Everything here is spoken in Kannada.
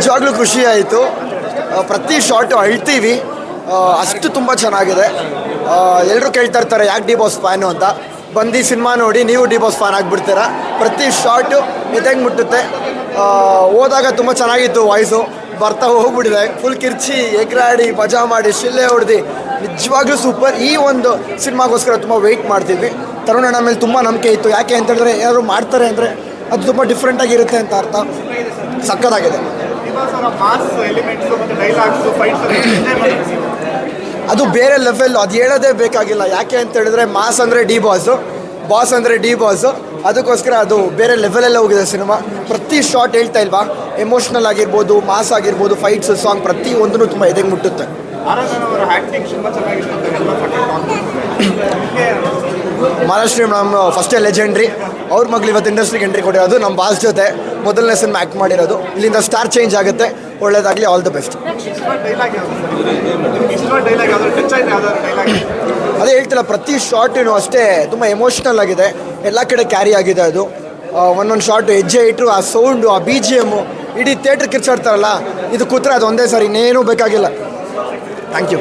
ನಿಜವಾಗ್ಲೂ ಖುಷಿ ಆಯಿತು. ಪ್ರತಿ ಶಾರ್ಟು ಅಳ್ತೀವಿ. ಅಷ್ಟು ತುಂಬ ಚೆನ್ನಾಗಿದೆ. ಎಲ್ಲರೂ ಕೇಳ್ತಾ ಇರ್ತಾರೆ, ಯಾಕೆ ಡಿ ಬಾಸ್ ಫ್ಯಾನು ಅಂತ. ಬಂದು ಸಿನಿಮಾ ನೋಡಿ ನೀವು ಡಿ ಬಾಸ್ ಫ್ಯಾನ್ ಆಗಿಬಿಡ್ತೀರಾ? ಪ್ರತಿ ಶಾರ್ಟು ಇದಂಗೆ ಮುಟ್ಟುತ್ತೆ? ಹೋದಾಗ ತುಂಬ ಚೆನ್ನಾಗಿತ್ತು ವಾಯ್ಸು ಬರ್ತಾ ಹೋಗ್ಬಿಟ್ಟಿದೆ ಫುಲ್ ಕಿರ್ಚಿ, ಎಗ್ರಾಡಿ, ಮಜಾ ಮಾಡಿ, ಶಿಲ್ಲೆ ಹೊಡೆದು. ನಿಜವಾಗ್ಲೂ ಸೂಪರ್ ಈ ಒಂದು ಸಿನಿಮಾಗೋಸ್ಕರ ತುಂಬ ವೆಯ್ಟ್ ಮಾಡ್ತಿದ್ವಿ ನಮ್ಮ ಮೇಲೆ ತುಂಬ ನಂಬಿಕೆ ಇತ್ತು. ಯಾಕೆ ಅಂತ ಹೇಳಿದ್ರೆ, ಏನಾದ್ರು ಮಾಡ್ತಾರೆ ಅಂದರೆ ಅದು ತುಂಬ ಡಿಫ್ರೆಂಟಾಗಿರುತ್ತೆ ಅಂತ ಅರ್ಥ. ಸಕ್ಕತ್ತಾಗಿದೆ ಅದು ಬೇರೆ ಲೆವೆಲ್ ಅದು ಹೇಳೋದೇ ಬೇಕಾಗಿಲ್ಲ. ಯಾಕೆ ಅಂತ ಹೇಳಿದ್ರೆ ಮಾಸ್ ಅಂದರೆ ಡಿ ಬಾಸು ಬಾಸ್ ಅಂದರೆ ಡಿ ಬಾಸು ಅದಕ್ಕೋಸ್ಕರ ಅದು ಬೇರೆ ಲೆವೆಲಲ್ಲೇ ಹೋಗಿದೆ ಸಿನಿಮಾ. ಪ್ರತಿ ಶಾಟ್ ಹೇಳ್ತಾ ಇಲ್ವಾ? ಎಮೋಷ್ನಲ್ ಆಗಿರ್ಬೋದು ಮಾಸ್ ಆಗಿರ್ಬೋದು ಫೈಟ್ಸ್ ಸಾಂಗ್ ಪ್ರತಿ ಒಂದೂ ತುಂಬ ಎದೆಗೆ ಮುಟ್ಟುತ್ತೆ ಆರಾಧನ ಅವರ ಆಕ್ಟಿಂಗ್ ತುಂಬಾ ಚೆನ್ನಾಗಿದೆ ಅಂತ ಎಲ್ಲ ಮಹಾರಾಷ್ಟ್ರ ನಮ್ಮ ಫಸ್ಟೇ ಲೆಜೆಂಡ್ರಿ ಅವ್ರ ಮಗಳು ಇವತ್ತು ಇಂಡಸ್ಟ್ರಿಗೆ ಎಂಟ್ರಿ ಕೊಟ್ಟಿರೋದು ನಮ್ಮ ಬಾಸ್ ಜೊತೆ. ಮೊದಲನೇ ಸಿನಿಮಾ ಆ್ಯಕ್ಟ್ ಮಾಡಿರೋದು. ಇಲ್ಲಿಂದ ಸ್ಟಾರ್ ಚೇಂಜ್ ಆಗುತ್ತೆ. ಒಳ್ಳೇದಾಗಲಿ ಆಲ್ ದ ಬೆಸ್ಟ್ ಅದೇ ಹೇಳ್ತಿಲ್ಲ, ಪ್ರತಿ ಶಾರ್ಟಿನೂ ಅಷ್ಟೇ ತುಂಬ ಎಮೋಷ್ನಲ್ ಆಗಿದೆ. ಎಲ್ಲ ಕಡೆ ಕ್ಯಾರಿ ಆಗಿದೆ ಅದು. ಒಂದೊಂದು ಶಾರ್ಟು ಹೆಜ್ಜೆ ಇಟ್ಟರು ಆ ಸೌಂಡು ಆ ಬಿ ಜಿ ಎಮ್ಮು ಇಡೀ ಥಿಯೇಟ್ರ್ ಕಿರ್ಚಾಡ್ತಾರಲ್ಲ, ಇದು ಕೂತ್ರೆ ಅದು ಒಂದೇ ಸಾರಿ, ಇನ್ನೇನೂ ಬೇಕಾಗಿಲ್ಲ. Thank you